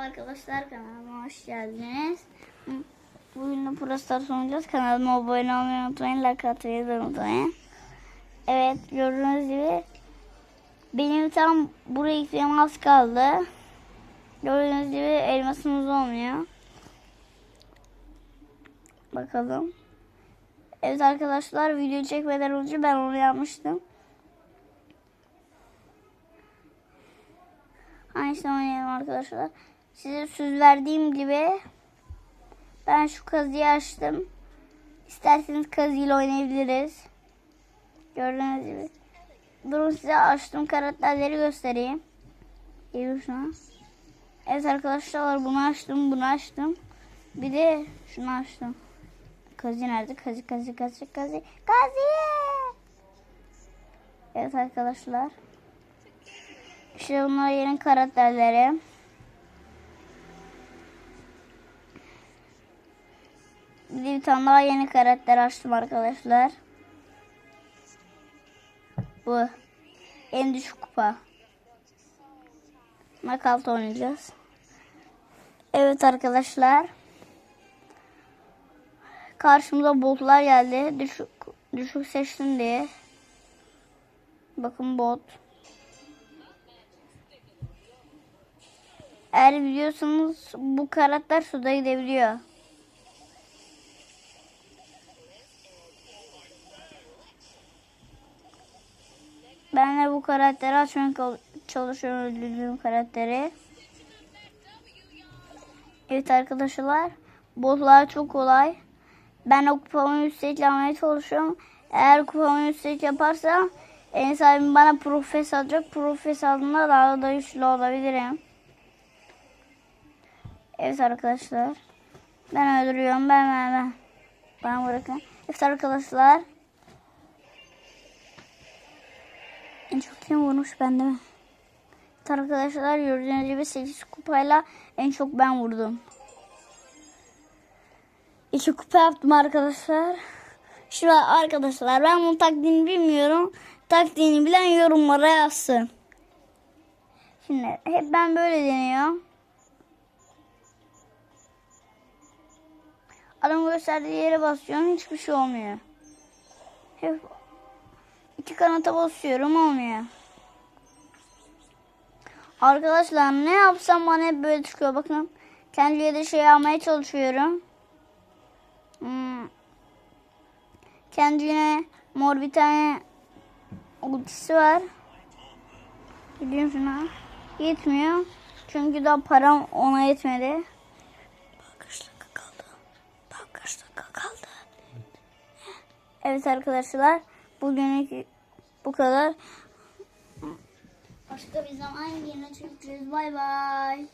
arkadaşlar kanalıma hoş geldiniz. Bugün de Prostar oynayacağız. Kanalıma abone olmayı unutmayın. Like atmayı da unutmayın. Evet gördüğünüz gibi benim tam buraya gitmem az kaldı. Gördüğünüz gibi elmasımız olmuyor. Bakalım. Evet arkadaşlar video çekmeden önce ben onu yapmıştım. Aynısını oynayalım arkadaşlar. Size söz verdiğim gibi ben şu kazıyı açtım. İsterseniz kazıyla oynayabiliriz. Gördüğünüz gibi. Durun size açtığım karakterleri göstereyim. Geliyor şuna. Evet arkadaşlar bunu açtım bunu açtım. Bir de şunu açtım. Kazı nerede? Kazı kazı kazı kazı. Kazı. Evet arkadaşlar. İşte bunlar yeni karakterleri. Bir tane daha yeni karakter açtım arkadaşlar. Bu. En düşük kupa. Knockout oynayacağız. Evet arkadaşlar. Karşımıza botlar geldi. Düşük, düşük seçtim diye. Bakın bot. Eğer biliyorsanız bu karakter suda gidebiliyor. Ben de bu karakteri açmaya çalışıyorum öldürdüğüm karakteri. Evet arkadaşlar. Botlar çok kolay. Ben o kupamı yüksek almaya çalışıyorum. Eğer kupamı yüksek yaparsam en sahibi bana profes alacak. Profes aldığında daha da güçlü olabilirim. Evet arkadaşlar. Ben öldürüyorum. Ben ben ben. Bana bırakın. Evet arkadaşlar. En çok kim vurmuş bende mi? Evet arkadaşlar gördüğünüz gibi 8 kupayla en çok ben vurdum. 2 kupa yaptım arkadaşlar. An arkadaşlar ben bunun taktiğini bilmiyorum. Taktiğini bilen yorumlara yazsın. Şimdi hep ben böyle deniyorum. Adam gösterdiği yere basıyorum hiçbir şey olmuyor. Hep iki kanata basıyorum olmuyor. Arkadaşlar ne yapsam bana hep böyle çıkıyor bakın. Kendime de şey almaya çalışıyorum. Hmm. Kendine mor bir tane ultisi var. Gidiyorum şuna. Yetmiyor. Çünkü daha param ona yetmedi. Kaç dakika kaldı? Daha kaç dakika kaldı? Evet arkadaşlar. Bugünlük bu kadar. Başka bir zaman yine çekeceğiz. Bay bay.